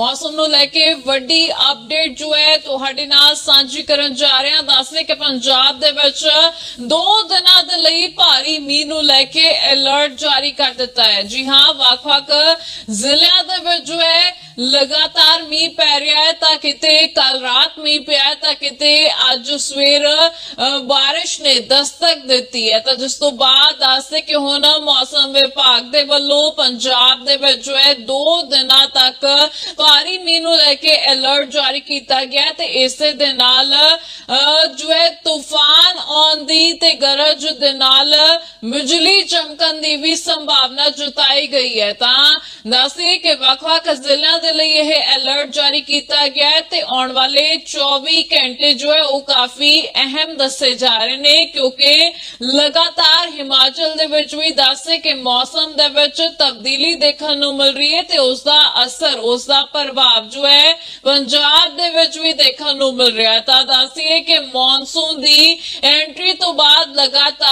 ਮੌਸਮ ਨੂੰ ਲੈ ਕੇ ਵੱਡੀ ਅਪਡੇਟ ਜੋ ਹੈ ਤੁਹਾਡੇ ਨਾਲ ਸਾਂਝੀ ਕਰਨ ਜਾ ਰਹੇ ਹਾਂ। ਦੱਸਦੇ ਕਿ ਪੰਜਾਬ ਦੇ ਵਿੱਚ ਦੋ ਦਿਨਾਂ ਦੇ ਲਈ ਭਾਰੀ ਮੀਂਹ ਨੂੰ ਲੈ ਕੇ ਅਲਰਟ ਜਾਰੀ ਕਰ ਦਿੱਤਾ ਹੈ। ਜੀ ਹਾਂ, ਵੱਖ-ਵੱਖ ਜ਼ਿਲ੍ਹਿਆਂ ਦੇ ਵਿੱਚ ਜੋ ਹੈ ਲਗਾਤਾਰ ਮੀਂਹ ਪੈ ਰਿਹਾ ਹੈ ਤਾਂ ਕਿਤੇ ਕੱਲ ਰਾਤ ਮੀਂਹ ਪਿਆ ਹੈ ਤਾਂ ਕਿਤੇ ਅੱਜ ਸਵੇਰ ਅ, ਨੇ ਦਸਤਕ ਦਿੱਤੀ ਹੈ। ਤਾਂ ਜਿਸ ਤੋਂ ਬਾਅਦ ਦੱਸਦੇ ਕਿ ਹੁਣ ਮੌਸਮ ਵਿਭਾਗ ਦੇ ਵੱਲੋਂ ਪੰਜਾਬ ਦੇ ਵਿੱਚ ਜੋ ਹੈ ਦੋ ਦਿਨਾਂ ਤੱਕ ਭਾਰੀ ਮੀਂਹ ਨੂੰ ਲੈ ਕੇ ਅਲਰਟ ਜਾਰੀ ਕੀਤਾ ਗਿਆ ਤੇ ਇਸੇ ਦੇ ਨਾਲ ਜੋ ਹੈ ਤੂਫਾਨ ਆਉਣ ਦੀ ਤੇ ਗਰਜ ਦੇ ਨਾਲ ਬਿਜਲੀ ਚਮਕਣ ਦੀ ਵੀ ਸੰਭਾਵਨਾ ਜਤਾਈ ਗਈ ਹੈ। ਤਾਂ ਦੱਸਦੇ ਕਿ ਵੱਖ-ਵੱਖ ਜ਼ਿਲ੍ਹਿਆਂ ਦੇ ਲਈ ਇਹ ਅਲਰਟ ਜਾਰੀ ਕੀਤਾ ਗਿਆ ਹੈ ਤੇ ਆਉਣ ਵਾਲੇ 24 ਘੰਟੇ ਜੋ ਹੈ ਉਹ ਕਾਫੀ ਅਹਿਮ ਦੱਸੇ ਜਾ ਰਹੇ ਨੇ, ਕਿਉਂਕਿ ਲਗਾਤਾਰ ਹਿਮਾਚਲ ਦੇ ਵਿੱਚ ਵੀ ਦੱਸਦੇ ਕਿ ਮੌਸਮ ਦੇ ਵਿੱਚ ਤਬਦੀਲੀ ਦੇਖਣ ਨੂੰ ਮਿਲ ਰਹੀ ਹੈ ਤੇ ਉਸ ਦਾ ਅਸਰ ਉਸ ਦਾ ਪ੍ਰਭਾਵ ਜੋ ਹੈ ਪੰਜਾਬ ਦੇ ਵਿੱਚ ਵੀ ਦੇਖਣ ਨੂੰ ਮਿਲ ਰਿਹਾ ਤਾਂ ਦੱਸੀਏ ਕਿ ਮੌਨਸੂਨ ਦੀ ਐਂਟਰੀ ਤੋਂ ਬਾਅਦ ਲਗਾਤਾਰ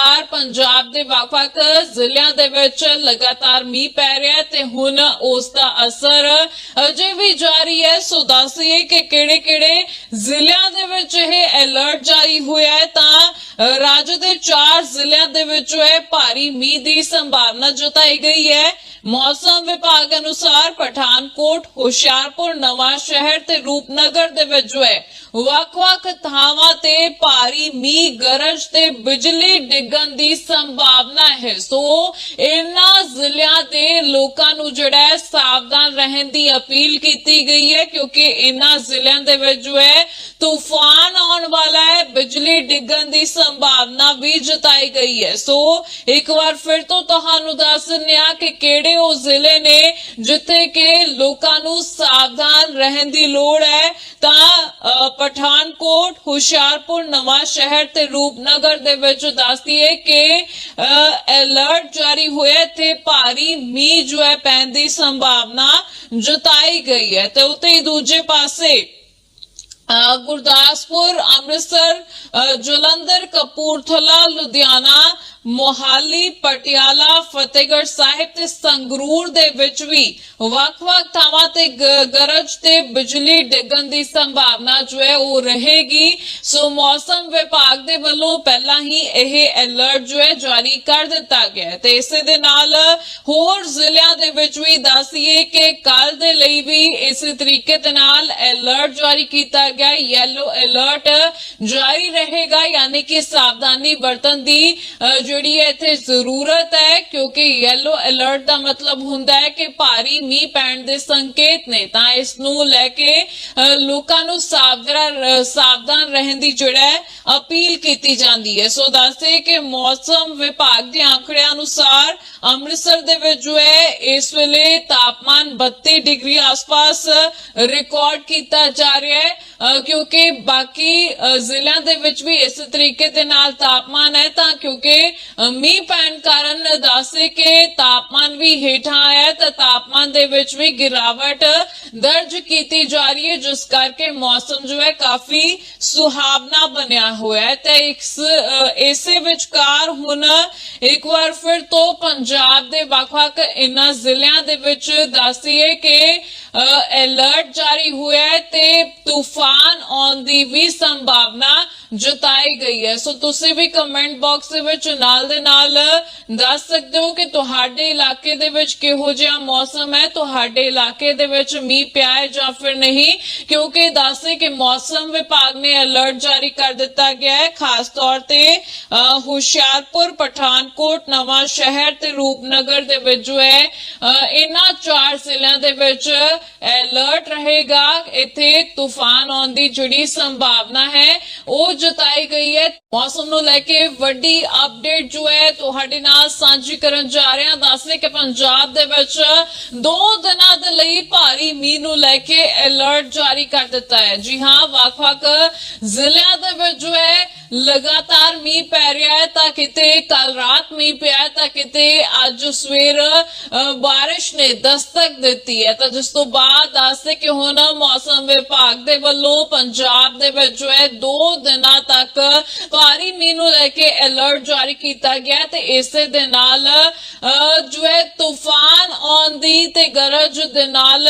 ਦੇ ਵੱਖ-ਵੱਖ ਜ਼ਿਲ੍ਹਿਆਂ ਦੇ ਵਿੱਚ ਲਗਾਤਾਰ ਮੀਂਹ ਪੈ ਰਿਹਾ ਤੇ ਹੁਣ ਉਸ ਦਾ ਅਸਰ ਅਜੇ ਵੀ ਜਾਰੀ ਹੈ। ਸੋ ਦੱਸੀਏ ਕਿ ਕਿਹੜੇ-ਕਿਹੜੇ ਜ਼ਿਲ੍ਹਿਆਂ ਦੇ ਵਿੱਚ ਇਹ ਅਲਰਟ ਜਾਰੀ ਹੋਇਆ ਹੈ ਤਾਂ ਰਾਜ ਦੇ ਚਾਰ ਜ਼ਿਲ੍ਹਿਆਂ ਦੇ ਵਿੱਚ ਜੋ ਹੈ ਭਾਰੀ ਮੀਂਹ ਦੀ ਸੰਭਾਵਨਾ ਜਤਾਈ ਗਈ ਹੈ। ਮੌਸਮ ਵਿਭਾਗ ਅਨੁਸਾਰ ਪਠਾਨਕੋਟ, ਹੁਸ਼ਿਆਰਪੁਰ, ਨਵਾਂ ਸ਼ਹਿਰ ਤੇ ਰੂਪਨਗਰ ਦੇ ਵਿੱਚ ਜੋ ਵੱਖ-ਵੱਖ ਥਾਵਾਂ ਤੇ ਭਾਰੀ ਮੀਂਹ, ਗਰਜ ਤੇ ਬਿਜਲੀ ਡਿੱਗਣ ਦੀ ਸੰਭਾਵਨਾ ਹੈ। ਸੋ ਇਹਨਾਂ ਜ਼ਿਲ੍ਹਿਆਂ ਦੇ ਲੋਕਾਂ ਨੂੰ ਜਿਹੜਾ ਹੈ ਸਾਵਧਾਨ ਰਹਿਣ ਦੀ ਅਪੀਲ ਕੀਤੀ ਗਈ ਹੈ, ਕਿਉਂਕਿ ਇਹਨਾਂ ਜ਼ਿਲ੍ਹਿਆਂ ਦੇ ਵਿੱਚ ਜੋ ਹੈ ਤੂਫਾਨ ਆਉਣ ਵਾਲਾ ਹੈ, ਬਿਜਲੀ ਡਿੱਗਣ ਦੀ ਸੰਭਾਵਨਾ ਵੀ ਜਤਾਈ ਗਈ ਹੈ। ਸੋ ਇੱਕ ਵਾਰ ਫਿਰ ਤੋਂ ਤੁਹਾਨੂੰ ਦੱਸ ਦਿੰਦੇ ਹਾਂ ਕਿ ਕਿਹੜੇ ਉਹ ਜ਼ਿਲ੍ਹੇ ਨੇ ਜਿੱਥੇ ਕਿ ਲੋਕਾਂ ਨੂੰ ਸਾਵਧਾਨ ਰਹਿਣ ਦੀ ਲੋੜ ਹੈ। ਤਾਂ ਪਠਾਨਕੋਟ, ਹੁਸ਼ਿਆਰਪੁਰ, ਨਵਾਂ ਸ਼ਹਿਰ ਤੇ ਰੂਪਨਗਰ ਦੇ ਵਿੱਚ ਦੱਸਦੀਏ ਕਿ ਅਲਰਟ ਜਾਰੀ ਹੋਇਆ ਤੇ ਭਾਰੀ ਮੀਂਹ ਜੋ ਹੈ ਪੈਣ ਦੀ ਸੰਭਾਵਨਾ ਜਤਾਈ ਗਈ ਹੈ। ਤੇ ਉੱਤੇ ਹੀ ਦੂਜੇ ਪਾਸੇ ਗੁਰਦਾਸਪੁਰ ਅੰਮ੍ਰਿਤਸਰ ਜਲੰਧਰ ਕਪੂਰਥਲਾ ਲੁਧਿਆਣਾ ਮੋਹਾਲੀ, ਪਟਿਆਲਾ, ਫਤਿਹਗੜ੍ਹ ਸਾਹਿਬ ਤੇ ਸੰਗਰੂਰ ਦੇ ਵਿੱਚ ਵੀ ਵੱਖ-ਵੱਖ ਥਾਵਾਂ ਤੇ ਗਰਜ ਤੇ ਬਿਜਲੀ ਡਿੱਗਣ ਦੀ ਸੰਭਾਵਨਾ ਜੋ ਹੈ ਉਹ ਰਹੇਗੀ। ਸੋ ਮੌਸਮ ਵਿਭਾਗ ਦੇ ਵੱਲੋਂ ਪਹਿਲਾਂ ਹੀ ਇਹ ਅਲਰਟ ਜੋ ਹੈ ਜਾਰੀ ਕਰ ਦਿੱਤਾ ਗਿਆ ਤੇ ਇਸੇ ਦੇ ਨਾਲ ਹੋਰ ਜ਼ਿਲ੍ਹਿਆਂ ਦੇ ਵਿੱਚ ਵੀ ਦੱਸੀਏ ਕਿ ਕੱਲ ਦੇ ਲਈ ਵੀ ਇਸੇ ਤਰੀਕੇ ਦੇ ਨਾਲ ਅਲਰਟ ਜਾਰੀ ਕੀਤਾ ਗਿਆ ਯੈਲੋ ਅਲਰਟ ਜਾਰੀ ਰਹੇਗਾ, ਯਾਨੀ ਕਿ ਸਾਵਧਾਨੀ ਵਰਤਣ ਦੀ ਜਿਹੜੀ ਹੈ, ਇੱਥੇ ਜ਼ਰੂਰਤ ਹੈ, ਕਿਉਂਕਿ ਯੈਲੋ ਅਲਰਟ ਦਾ ਮਤਲਬ ਹੁੰਦਾ ਹੈ ਕਿ ਭਾਰੀ ਮੀਂਹ ਪੈਣ ਦੇ ਸੰਕੇਤ ਨੇ। ਤਾਂ ਇਸ ਨੂੰ ਲੈ ਕੇ ਲੋਕਾਂ ਨੂੰ ਸਾਵਧਾਨ ਸਾਵਧਾਨ ਰਹਿਣ ਦੀ ਜਿਹੜਾ ਅਪੀਲ ਕੀਤੀ ਜਾਂਦੀ ਹੈ। ਸੋ ਦੱਸਦੇ ਕਿ ਮੌਸਮ ਵਿਭਾਗ ਦੇ ਆંકੜਿਆਂ ਅਨੁਸਾਰ ਅੰਮ੍ਰਿਤਸਰ ਦੇ ਵਿੱਚ ਜੋ ਹੈ, ਇਸ ਵੇਲੇ ਤਾਪਮਾਨ 32 ਡਿਗਰੀ ਆਸ-ਪਾਸ ਰਿਕਾਰਡ ਕੀਤਾ ਜਾ ਰਿਹਾ ਹੈ। ਕਿਉਂਕਿ ਬਾਕੀ ਅ, ਜ਼ਿਲ੍ਹਿਆਂ ਦੇ ਵਿੱਚ ਵੀ ਇਸ ਤਰੀਕੇ ਦੇ ਨਾਲ ਤਾਪਮਾਨ ਹੈ ਤਾਂ ਕਿਉਂਕਿ ਅ, ਮੀਂਹ ਪੈਣ ਕਾਰਨ ਦੱਸੇ ਕਿ ਤਾਪਮਾਨ ਵੀ ਹੇਠਾਂ ਆਇਆ ਤਾਂ ਤਾਪਮਾਨ ਦੇ ਵਿੱਚ ਵੀ ਗਿਰਾਵਟ ਦਰਜ ਕੀਤੀ ਜਾ ਰਹੀ ਹੈ ਜਿਸ ਕਰਕੇ ਮੌਸਮ ਜੋ ਹੈ ਕਾਫੀ ਸੁਹਾਵਣਾ ਬਣਿਆ ਹੋਇਆ ਹੈ। ਤੇ ਇਸ ਇਸੇ ਵਿਚਕਾਰ ਹੁਣ ਇੱਕ ਵਾਰ ਫਿਰ ਤੋਂ ਪੰਜਾਬ ਦੇ ਵੱਖ-ਵੱਖ ਇਨ੍ਹਾਂ ਜ਼ਿਲ੍ਹਿਆਂ ਦੇ ਵਿੱਚ ਦੱਸੀਏ ਕਿ ਅਲਰਟ ਜਾਰੀ ਹੋਇਆ ਹੈ ਤੇ ਤੂਫਾਨ ਆਉਣ ਦੀ ਵੀ ਸੰਭਾਵਨਾ ਜਤਾਈ ਗਈ ਹੈ। ਸੋ ਤੁਸੀਂ ਵੀ ਕਮੈਂਟ ਬਾਕਸ ਦੇ ਵਿੱਚ ਨਾਲ ਦੇ ਨਾਲ ਦੱਸ ਸਕਦੇ ਹੋ ਕਿ ਤੁਹਾਡੇ ਇਲਾਕੇ ਦੇ ਵਿੱਚ ਕਿਹੋ ਜਿਹਾ ਮੌਸਮ ਹੈ? ਤੁਹਾਡੇ ਇਲਾਕੇ ਦੇ ਵਿੱਚ ਮੀਂਹ ਪਿਆ ਹੈ ਜਾਂ ਫਿਰ ਨਹੀਂ? ਕਿਉਂਕਿ ਦੱਸੇ ਕਿ ਮੌਸਮ ਵਿਭਾਗ ਨੇ ਅਲਰਟ ਜਾਰੀ ਕਰ ਦਿੱਤਾ ਗਿਆ ਹੈ। ਖਾਸ ਤੌਰ ਤੇ ਹੁਸ਼ਿਆਰਪੁਰ, ਪਠਾਨਕੋਟ, ਨਵਾਂ ਸ਼ਹਿਰ ਤੇ ਰੂਪਨਗਰ ਦੇ ਵਿੱਚ ਜੋ ਹੈ ਇਹਨਾਂ ਚਾਰ ਜ਼ਿਲ੍ਹਿਆਂ ਦੇ ਵਿੱਚ ਅਲਰਟ ਰਹੇਗਾ। ਇੱਥੇ ਤੂਫਾਨ ਆਉਣ ਦੀ ਜਿਹੜੀ ਸੰਭਾਵਨਾ ਹੈ। ਉਹ ਜਤਾਈ ਗਈ ਹੈ। ਮੌਸਮ ਨੂੰ ਲੈ ਕੇ ਵੱਡੀ ਅਪਡੇਟ ਜੋ ਹੈ, ਤੁਹਾਡੇ ਨਾਲ ਸਾਂਝੀ ਕਰਨ ਜਾ ਰਹੇ ਹਾਂ। ਦੱਸਦੇ ਕਿ ਪੰਜਾਬ ਦੇ ਵਿੱਚ ਦੋ ਦਿਨਾਂ ਦੇ ਲਈ ਭਾਰੀ ਮੀਂਹ ਨੂੰ ਲੈ ਕੇ ਅਲਰਟ ਜਾਰੀ ਕਰ ਦਿੱਤਾ ਹੈ। ਜੀ ਹਾਂ, ਵੱਖ-ਵੱਖ ਜ਼ਿਲ੍ਹਿਆਂ ਦੇ ਵਿੱਚ ਜੋ ਹੈ ਲਗਾਤਾਰ ਮੀਂਹ ਪੈ ਰਿਹਾ ਹੈ ਤਾਂ ਕਿਤੇ ਕੱਲ ਰਾਤ ਮੀਂਹ ਪਿਆ ਤਾਂ ਕਿਤੇ ਅੱਜ ਸਵੇਰ ਅ, ਬਾਰਿਸ਼ ਨੇ ਦਸਤਕ ਦਿੱਤੀ ਹੈ। ਤਾਂ ਜਿਸ ਤੋਂ ਬਾਅਦ ਦੱਸਦੇ ਕਿ ਹੁਣ ਮੌਸਮ ਵਿਭਾਗ ਦੇ ਵੱਲੋਂ ਪੰਜਾਬ ਦੇ ਵਿੱਚ ਜੋ ਹੈ ਦੋ ਦਿਨਾਂ ਤੱਕ ਭਾਰੀ ਮੀਂਹ ਨੂੰ ਲੈ ਕੇ ਅਲਰਟ ਜਾਰੀ ਕੀਤਾ ਗਿਆ ਤੇ ਇਸੇ ਦੇ ਨਾਲ ਜੋ ਹੈ ਤੂਫਾਨ ਆਉਣ ਦੀ ਤੇ ਗਰਜ ਦੇ ਨਾਲ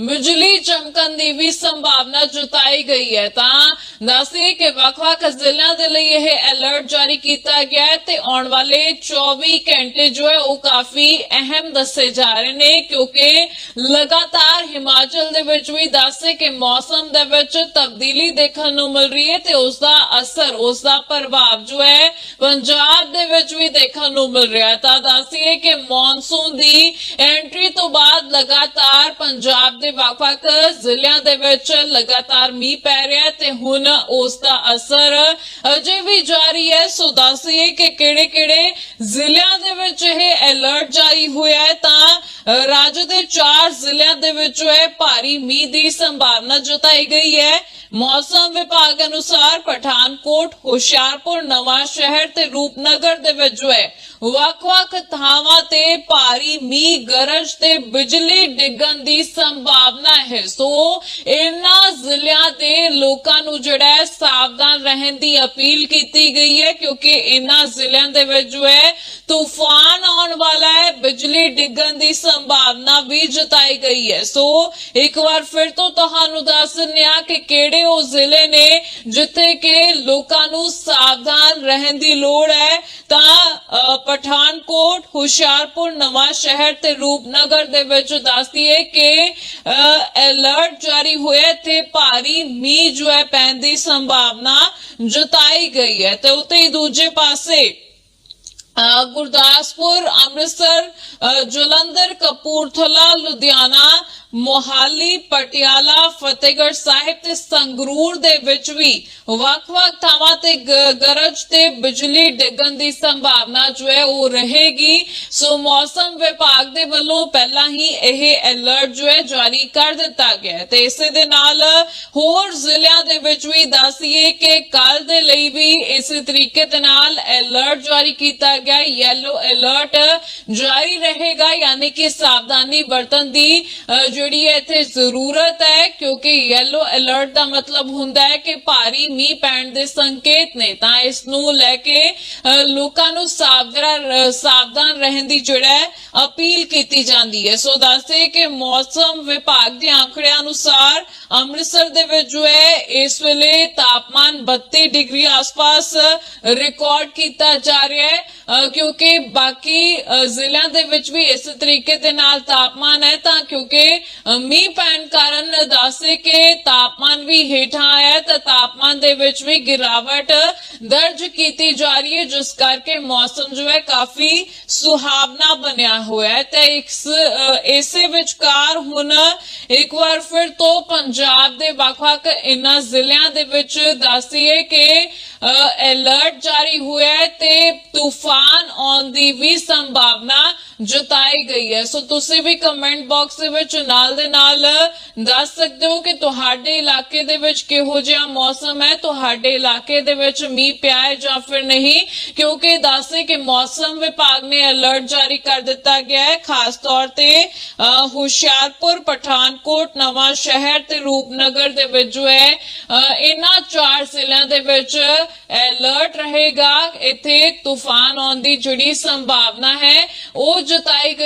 ਬਿਜਲੀ ਚਮਕਣ ਦੀ ਵੀ ਸੰਭਾਵਨਾ ਜਤਾਈ ਗਈ ਹੈ। ਤਾਂ ਦੱਸਦੇ ਕਿ ਵੱਖ-ਵੱਖ ਜ਼ਿਲ੍ਹਿਆਂ ਦੇ ਲਈ ਇਹ ਅਲਰਟ ਜਾਰੀ ਕੀਤਾ ਗਿਆ ਹੈ ਤੇ ਆਉਣ ਵਾਲੇ 24 ਘੰਟੇ ਜੋ ਹੈ ਉਹ ਕਾਫੀ ਅਹਿਮ ਦੱਸੇ ਜਾ ਰਹੇ ਨੇ ਕਿਉਂਕਿ ਲਗਾਤਾਰ ਹਿਮਾਚਲ ਦੇ ਵਿੱਚ ਵੀ ਦੱਸਦੇ ਕਿ ਮੌਸਮ ਦੇ ਵਿੱਚ ਤਬਦੀਲੀ ਦੇਖਣ ਨੂੰ ਮਿਲ ਰਹੀ ਹੈ ਤੇ ਉਸ ਦਾ ਅਸਰ ਉਸ ਦਾ ਪ੍ਰਭਾਵ ਜੋ ਹੈ ਪੰਜਾਬ ਦੇ ਵਿੱਚ ਵੀ ਦੇਖਣ ਨੂੰ ਮਿਲ ਰਿਹਾ ਤਾਂ ਦੱਸੀਏ ਕਿ ਮੌਨਸੂਨ ਦੀ ਐਂਟਰੀ ਤੋਂ ਬਾਅਦ ਲਗਾਤਾਰ ਪੰਜਾਬ ਦੇ ਵੱਖ-ਵੱਖ ਜ਼ਿਲ੍ਹਿਆਂ ਦੇ ਵਿੱਚ ਲਗਾਤਾਰ ਮੀਂਹ ਪੈ ਰਿਹਾ ਤੇ ਹੁਣ ਉਸ ਦਾ ਅਸਰ ਅਜੇ ਵੀ ਜਾਰੀ ਹੈ। ਸੋ ਦੱਸੀਏ ਕਿ ਕਿਹੜੇ-ਕਿਹੜੇ ਜ਼ਿਲ੍ਹਿਆਂ ਦੇ ਵਿੱਚ ਇਹ ਅਲਰਟ ਜਾਰੀ ਹੋਇਆ ਹੈ ਤਾਂ ਰਾਜ ਦੇ ਚਾਰ ਜ਼ਿਲ੍ਹਿਆਂ ਦੇ ਵਿੱਚ ਹੈ ਭਾਰੀ ਮੀਂਹ ਦੀ ਸੰਭਾਵਨਾ ਜਤਾਈ ਗਈ ਹੈ। ਮੌਸਮ ਵਿਭਾਗ ਅਨੁਸਾਰ ਪਠਾਨਕੋਟ, ਹੁਸ਼ਿਆਰਪੁਰ, ਨਵਾਂ ਸ਼ਹਿਰ ਤੇ ਰੂਪਨਗਰ ਦੇ ਵਿੱਚ ਜੋ ਹੈ, ਵੱਖ-ਵੱਖ ਥਾਵਾਂ ਤੇ ਭਾਰੀ ਮੀਂਹ ਗਰਜ ਤੇ ਬਿਜਲੀ ਡਿੱਗਣ ਦੀ ਸੰਭਾਵਨਾ ਹੈ। ਸੋ ਇਹਨਾਂ ਜ਼ਿਲ੍ਹਿਆਂ ਦੇ ਲੋਕਾਂ ਨੂੰ ਜਿਹੜਾ ਹੈ ਸਾਵਧਾਨ ਰਹਿਣ ਦੀ ਅਪੀਲ ਕੀਤੀ ਗਈ ਹੈ, ਕਿਉਂਕਿ ਇਹਨਾਂ ਜ਼ਿਲ੍ਹਿਆਂ ਦੇ ਵਿੱਚ ਜੋ ਹੈ ਤੂਫਾਨ ਆਉਣ ਵਾਲਾ ਹੈ, ਬਿਜਲੀ ਡਿੱਗਣ ਦੀ ਸੰਭਾਵਨਾ ਵੀ ਜਤਾਈ ਗਈ ਹੈ। ਸੋ ਇੱਕ ਵਾਰ ਫਿਰ ਤੋਂ ਤੁਹਾਨੂੰ ਦੱਸ ਦਿੰਦੇ ਹਾਂ ਕਿ ਕਿਹੜੇ ਉਹ ਜ਼ਿਲ੍ਹੇ ਨੇ ਜਿੱਥੇ ਕਿ ਲੋਕਾਂ ਨੂੰ ਸਾਵਧਾਨ ਰਹਿਣ ਦੀ ਲੋੜ ਹੈ ਤਾਂ ਅ, ਪਠਾਨਕੋਟ ਹੁਸ਼ਿਆਰਪੁਰ ਨਵਾਂ ਸ਼ਹਿਰ ਤੇ ਰੂਪਨਗਰ ਦੇ ਵਿੱਚ ਦੱਸਦੀਏ ਕਿ ਅਲਰਟ ਜਾਰੀ ਹੋਇਆ ਤੇ ਭਾਰੀ ਮੀਂਹ ਜੋ ਹੈ ਪੈਣ ਦੀ ਸੰਭਾਵਨਾ ਜਤਾਈ ਗਈ ਹੈ। ਤੇ ਉੱਤੇ ਹੀ ਦੂਜੇ ਪਾਸੇ ਗੁਰਦਾਸਪੁਰ, ਅੰਮ੍ਰਿਤਸਰ ਜਲੰਧਰ, ਕਪੂਰਥਲਾ, ਲੁਧਿਆਣਾ, ਮੋਹਾਲੀ, ਪਟਿਆਲਾ, ਫਤਿਹਗੜ੍ਹ ਸਾਹਿਬ ਤੇ ਸੰਗਰੂਰ ਦੇ ਵਿੱਚ ਵੀ ਵੱਖ-ਵੱਖ ਥਾਵਾਂ ਤੇ ਗਰਜ ਤੇ ਬਿਜਲੀ ਡਿੱਗਣ ਦੀ ਸੰਭਾਵਨਾ ਜੋ ਹੈ ਉਹ ਰਹੇਗੀ। ਸੋ ਮੌਸਮ ਵਿਭਾਗ ਦੇ ਵੱਲੋਂ ਪਹਿਲਾਂ ਹੀ ਇਹ ਅਲਰਟ ਜੋ ਹੈ ਜਾਰੀ ਕਰ ਦਿੱਤਾ ਗਿਆ ਤੇ ਇਸੇ ਦੇ ਨਾਲ ਹੋਰ ਜ਼ਿਲ੍ਹਿਆਂ ਦੇ ਵਿੱਚ ਵੀ ਦੱਸੀਏ ਕਿ ਕੱਲ ਦੇ ਲਈ ਵੀ ਇਸੇ ਤਰੀਕੇ ਦੇ ਨਾਲ ਅਲਰਟ ਜਾਰੀ ਕੀਤਾ ਗਿਆ ਯੈਲੋ ਅਲਰਟ ਜਾਰੀ ਰਹੇਗਾ, ਯਾਨੀ ਕਿ ਸਾਵਧਾਨੀ ਵਰਤਣ ਦੀ ਜਿਹੜੀ ਹੈ ਇੱਥੇ ਜ਼ਰੂਰਤ ਹੈ, ਕਿਉਂਕਿ ਯੈਲੋ ਅਲਰਟ ਦਾ ਮਤਲਬ ਹੁੰਦਾ ਹੈ ਕਿ ਭਾਰੀ ਮੀਂਹ ਪੈਣ ਦੇ ਸੰਕੇਤ ਨੇ। ਤਾਂ ਇਸ ਨੂੰ ਲੈ ਕੇ ਲੋਕਾਂ ਨੂੰ ਸਾਵਧਾਨ ਸਾਵਧਾਨ ਰਹਿਣ ਦੀ ਜਿਹੜਾ ਅਪੀਲ ਕੀਤੀ ਜਾਂਦੀ ਹੈ। ਸੋ ਦੱਸਦੇ ਕਿ ਮੌਸਮ ਵਿਭਾਗ ਦੇ ਆંકੜਿਆਂ ਅਨੁਸਾਰ ਅੰਮ੍ਰਿਤਸਰ ਦੇ ਵਿੱਚ ਜੋ ਹੈ, ਇਸ ਵੇਲੇ ਤਾਪਮਾਨ 32 ਡਿਗਰੀ ਆਸ-ਪਾਸ ਰਿਕਾਰਡ ਕੀਤਾ ਜਾ ਰਿਹਾ ਹੈ। ਕਿਉਂਕਿ ਬਾਕੀ ਅ, ਜ਼ਿਲ੍ਹਿਆਂ ਦੇ ਵਿੱਚ ਵੀ ਇਸ ਤਰੀਕੇ ਦੇ ਨਾਲ ਤਾਪਮਾਨ ਹੈ ਤਾਂ ਕਿਉਂਕਿ ਮੀਂਹ ਪੈਣ ਕਾਰਨ ਦੱਸੇ ਕਿ ਤਾਪਮਾਨ ਵੀ ਹੇਠਾਂ ਆਇਆ ਤਾਂ ਤਾਪਮਾਨ ਦੇ ਵਿੱਚ ਵੀ ਗਿਰਾਵਟ ਦਰਜ ਕੀਤੀ ਜਾ ਰਹੀ ਹੈ ਜਿਸ ਕਰਕੇ ਮੌਸਮ ਜੋ ਹੈ ਕਾਫੀ ਸੁਹਾਵਣਾ ਬਣਿਆ ਹੋਇਆ ਹੈ। ਤੇ ਇਸ ਇਸੇ ਵਿਚਕਾਰ ਹੁਣ ਇੱਕ ਵਾਰ ਫਿਰ ਤੋਂ ਪੰਜਾਬ ਦੇ ਵੱਖ-ਵੱਖ ਇਨ੍ਹਾਂ ਜ਼ਿਲ੍ਹਿਆਂ ਦੇ ਵਿੱਚ ਦੱਸੀਏ ਕਿ ਅਲਰਟ ਜਾਰੀ ਹੋਇਆ ਹੈ ਤੇ ਤੂਫਾਨ ਆਉਣ ਦੀ ਵੀ ਸੰਭਾਵਨਾ ਜਤਾਈ ਗਈ ਹੈ। ਸੋ ਤੁਸੀਂ ਵੀ ਕਮੈਂਟ ਬਾਕਸ ਦੇ ਵਿੱਚ ਨਾਲ ਦੇ ਨਾਲ ਦੱਸ ਸਕਦੇ ਹੋ ਕਿ ਤੁਹਾਡੇ ਇਲਾਕੇ ਦੇ ਵਿੱਚ ਕਿਹੋ ਜਿਹਾ ਮੌਸਮ ਹੈ? ਤੁਹਾਡੇ ਇਲਾਕੇ ਦੇ ਵਿੱਚ ਮੀਂਹ ਪਿਆ ਹੈ ਜਾਂ ਫਿਰ ਨਹੀਂ? ਕਿਉਂਕਿ ਦੱਸੇ ਕਿ ਮੌਸਮ ਵਿਭਾਗ ਨੇ ਅਲਰਟ ਜਾਰੀ ਕਰ ਦਿੱਤਾ ਗਿਆ ਹੈ। ਖਾਸ ਤੌਰ ਤੇ ਹੁਸ਼ਿਆਰਪੁਰ ਪਠਾਨਕੋਟ ਨਵਾਂ ਸ਼ਹਿਰ ਤੇ ਰੂਪਨਗਰ ਦੇ ਵਿੱਚ ਜੋ ਹੈ ਅ, ਇਹਨਾਂ ਚਾਰ ਜ਼ਿਲ੍ਹਿਆਂ ਦੇ ਵਿੱਚ ਅਲਰਟ ਰਹੇਗਾ। ਇੱਥੇ ਤੂਫਾਨ ਆਉਣ ਦੀ ਜਿਹੜੀ ਸੰਭਾਵਨਾ ਹੈ ਉਹ ਜਤਾਈ ਗਈ